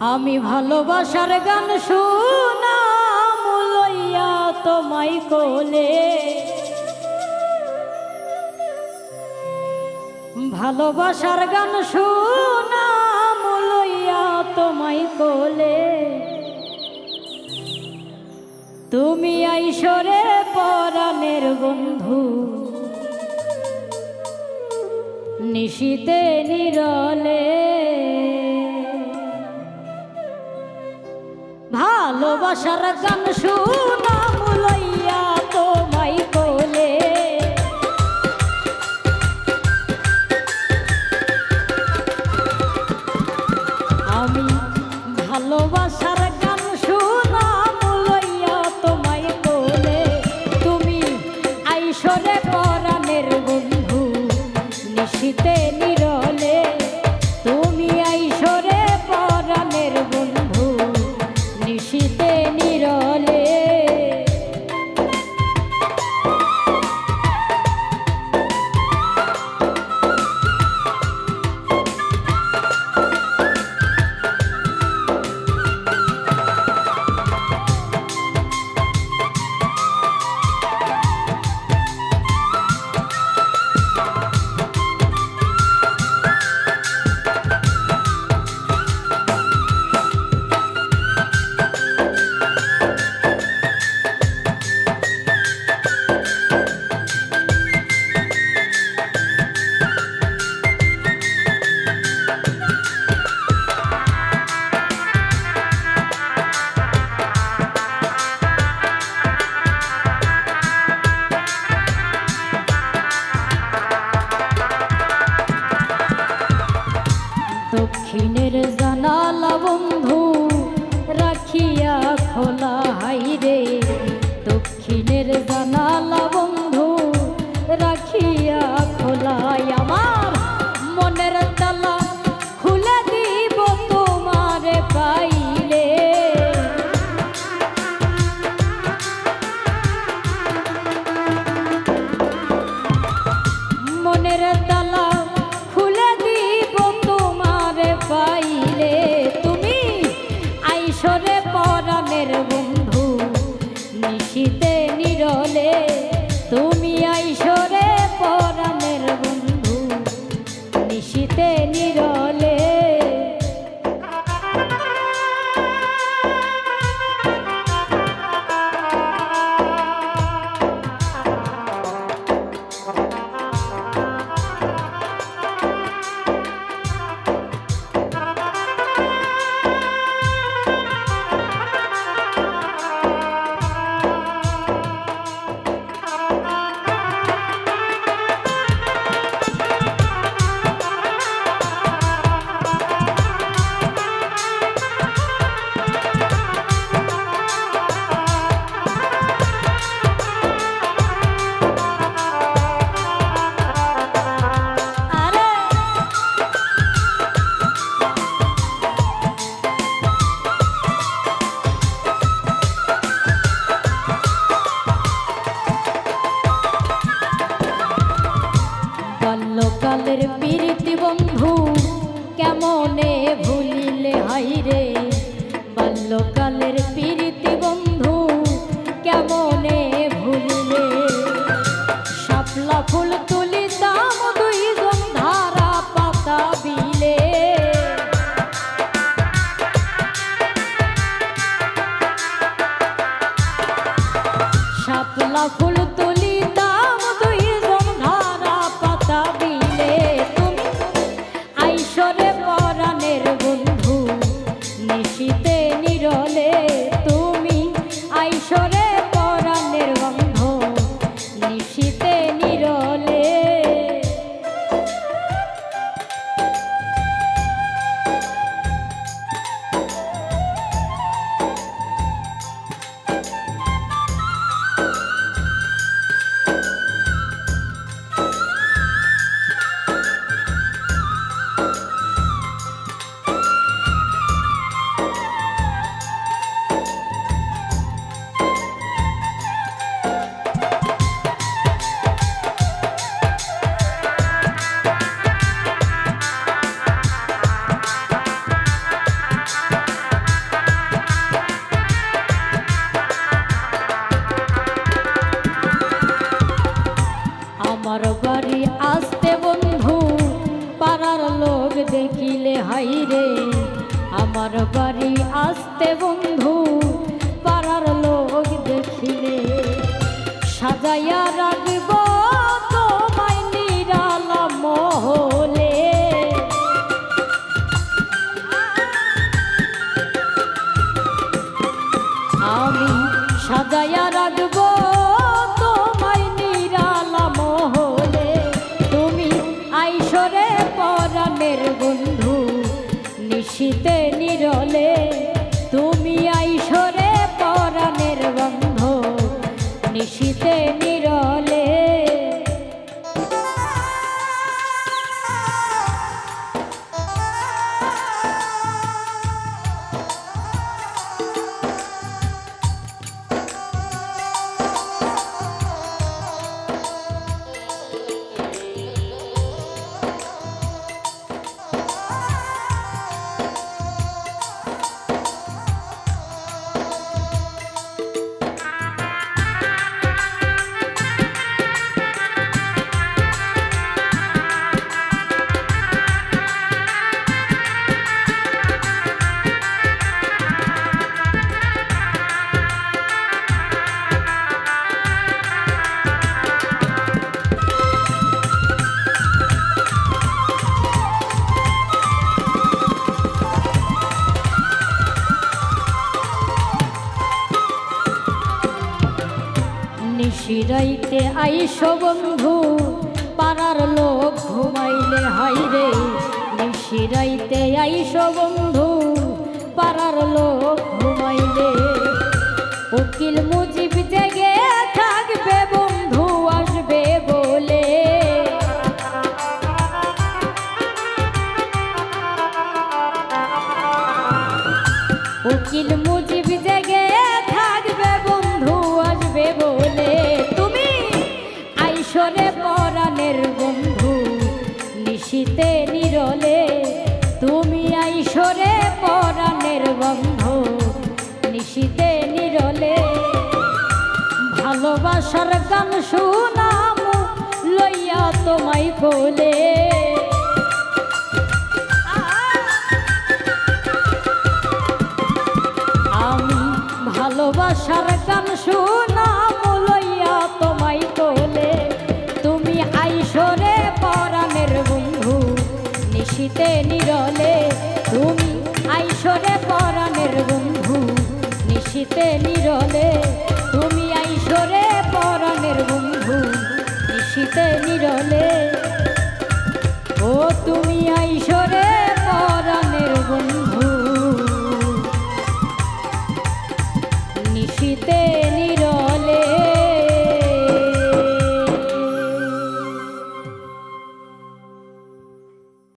আমি ভালোবাসার গান শুনাম লইয়া তোমায় কোলে। ভালোবাসার গান শুনাম লইয়া তোমায় কোলে। তুমি আইসরে পরাণের বন্ধু। নিশীতে নিরলে ভালোবাসার গান শুনাম লইয়া তোমায় কোলে। আমি ভালোবাসার বাল্যকালের প্রীতি বন্ধু কেমনে ভুলিলে হাইরে বাল্যকালের প্রীতি বন্ধু কেমনে ভুলিলে? শাপলা ফুল আইসরে আসতে বন্ধু পাড়ার লোক দেখিলে সাজাইয়া নিশিরাইতে আইস বন্ধু, পাড়ার লোক ঘুমাইলে হাইরে নিশিরাইতে আইস বন্ধু, পাড়ার লোক ঘুমাইলে। উকিল মুজিব পরাণের বন্ধু, নিশিতে নিরলে তুমি আইসরে পরাণের বন্ধু, নিশীতে নিরলে। ভালোবাসার গান শুনাম লইয়া তোমায় কোলে। আমি ভালোবাসার গান শুনাম নিশীতে নিরলে, তুমি আইসরে পরাণের বন্ধু। নিশিতে নিরলে, তুমি আইসরে পরাণের বন্ধু। নিশিতে নিরলে, ও তুমি